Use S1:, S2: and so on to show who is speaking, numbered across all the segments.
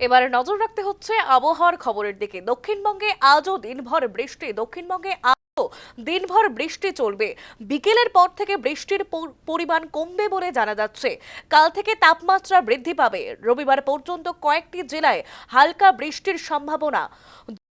S1: এবার নজর রাখতে হচ্ছে আবহাওয়ার খবরের দিকে। দক্ষিণবঙ্গে আজও দিনভর বৃষ্টি, দক্ষিণবঙ্গে দিনভর বৃষ্টি চলবে। বিকেলের পর থেকে বৃষ্টির পরিমাণ কমবে বলে জানা যাচ্ছে। কাল থেকে তাপমাত্রা বৃদ্ধি পাবে। রবিবার পর্যন্ত কয়েকটি জেলায় হালকা বৃষ্টির সম্ভাবনা।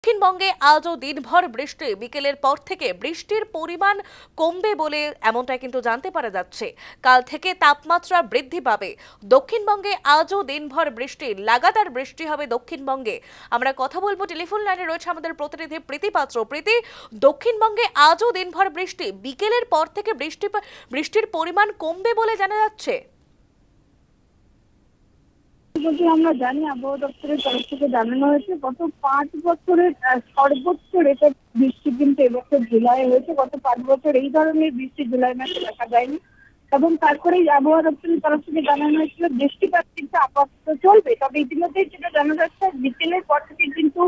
S1: দক্ষিণবঙ্গে আজও দিনভর বৃষ্টি। বিকেলের পর থেকে বৃষ্টির পরিমাণ কমবে বলে এমনটাই কিন্তু জানতে পারা যাচ্ছে। কাল থেকে তাপমাত্রা বৃদ্ধি পাবে। দক্ষিণবঙ্গে আজও দিনভর বৃষ্টি, লাগাতার বৃষ্টি হবে দক্ষিণবঙ্গে। আমরা কথা বলব টেলিফোন লাইনে রয়েছে আমাদের প্রতিনিধি প্রীতি পাত্র। প্রীতি, দক্ষিণবঙ্গে আজও দিনভর বৃষ্টি, বিকেলের পর থেকে বৃষ্টি, বৃষ্টির পরিমাণ কমবে বলে জানা যাচ্ছে?
S2: বলতে আমরা জানি, আবহাওয়া দপ্তরের তরফ থেকে জানানো হয়েছে, গত পাঁচ বছরের সর্বোচ্চ রেকর্ড বৃষ্টি কিন্তু এবছর জুলাই হয়েছে। গত পাঁচ বছর এই ধরনের বৃষ্টি জুলাই মাসে দেখা যায়নি। এবং তারপরে আবহাওয়া দপ্তরের তরফ থেকে জানানো হয়েছিল, বৃষ্টিপাত কিন্তু আপাতত চলবে। তবে ইতিমধ্যে যেটা জানা যাচ্ছে, বিকেলের পর থেকে কিন্তু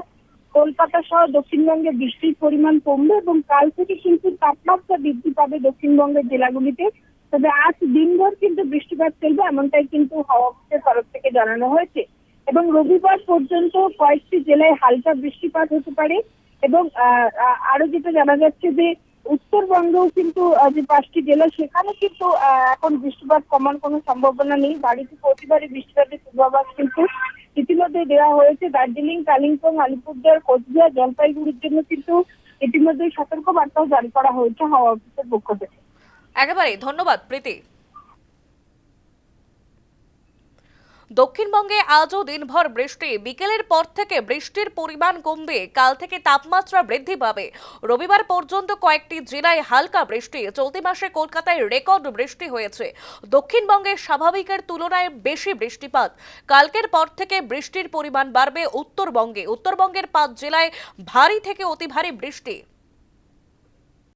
S2: কলকাতা সহ দক্ষিণবঙ্গে বৃষ্টির পরিমাণ কমবে এবং কাল থেকে কিন্তু তাপমাত্রা বৃদ্ধি পাবে দক্ষিণবঙ্গের জেলাগুলিতে। তবে আজ দিনভর কিন্তু বৃষ্টিপাত চলবে, এমনটাই কিন্তু হাওয়া অফিসের তরফ থেকে জানানো হয়েছে। এবং রবিবার পর্যন্ত কয়েকটি জেলায় হালকা বৃষ্টিপাত হতে পারে এবং আরও যেটা জানা যাচ্ছে যে উত্তরবঙ্গেও কিন্তু যে পাঁচটি জেলা, সেখানে কিন্তু এখন বৃষ্টিপাত কমার কোনো সম্ভাবনা নেই। বাড়িতে প্রতিবারই বৃষ্টিপাতের পূর্বাভাস কিন্তু ইতিমধ্যে দেওয়া হয়েছে। দার্জিলিং, কালিম্পং, আলিপুরদুয়ার, কোচবিহার, জলপাইগুড়ির জন্য কিন্তু ইতিমধ্যে সতর্ক বার্তাও জারি করা হয়েছে হাওয়া অফিসের পক্ষ থেকে।
S1: একেবারে ধন্যবাদ, প্রীতি। দক্ষিণবঙ্গে আজও দিনভর বৃষ্টি। বিকেলের পর থেকে বৃষ্টির পরিমাণ কমবে। কাল থেকে তাপমাত্রা বৃদ্ধি পাবে। রবিবার পর্যন্ত কয়েকটি জেলায় হালকা বৃষ্টি। চলতি মাসে কলকাতায় রেকর্ড বৃষ্টি হয়েছে। দক্ষিণবঙ্গে স্বাভাবিকের তুলনায় বেশি বৃষ্টিপাত। কালকের পর থেকে বৃষ্টির পরিমাণ বাড়বে উত্তরবঙ্গে। উত্তরবঙ্গের পাঁচ জেলায় ভারী থেকে অতি ভারী বৃষ্টি।